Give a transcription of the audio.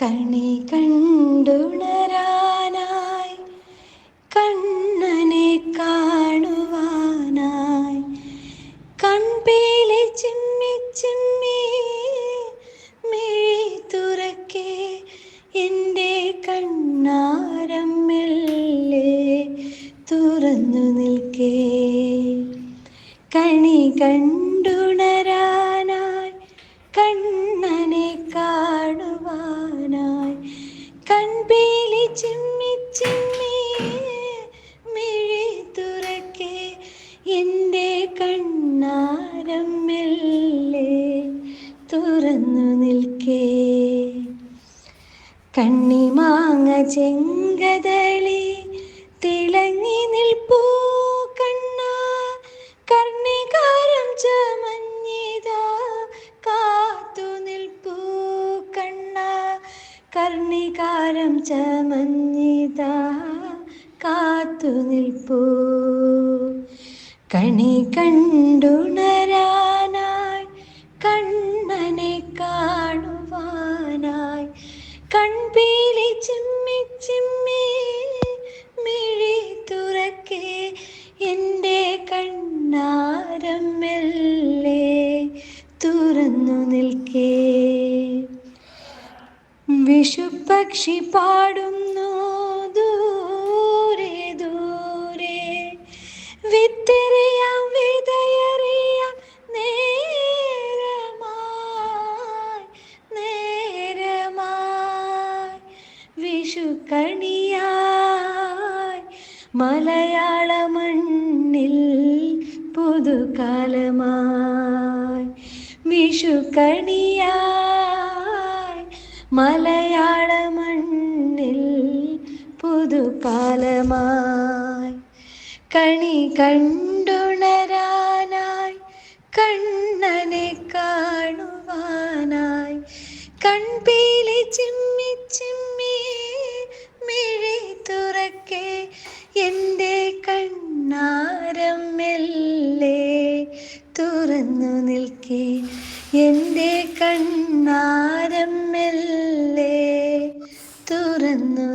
കണി കണ്ടുണരാനായി കണ്ണനെ കാണുവാനായി. കൺപേലെ ചിമ്മി ചിമ്മി മിഴി തുറക്കെ എന്റെ കണ്ണാരം മെല്ലെ തുറന്നു നിൽക്കേ. കണി കണ്ടുണരാനായി ചിമ്മി ചിമ്മി തുറക്കെ എന്റെ കണ്ണാരം തുറന്നു നിൽക്കേ. കണ്ണിമാങ്ങ ചെങ്കതളി കർണികാരം ചമഞ്ഞിത കാത്തു നിൽപ്പൂ. കണി കണ്ടുണരാനായി കണ്ണനെ കാണുവാനായി. കൺപീലി ചിമ്മി ചിമ്മി മിഴി തുറക്കെ എന്റെ കണ്ണാരം മെല്ലെ തുറന്നു നിൽക്കേ. വിഷുപക്ഷി പാടുന്നു. ദൂരെ ദൂരെ. വിത്തെറിയാം വിതയറിയാം. നേരമായി നേരമായി. വിഷുക്കണിയായി മലയാള മണ്ണിൽ പുതുകാലമായി. വിഷുക്കണിയായി മലയാള മണ്ണിൽ പുതുകാലമായി കണി കണ്ടുണരാനായി കണ്ണനെ നിൽക്കേ. എന്റെ കണ്ണാരം മെല്ലെ തുറന്നു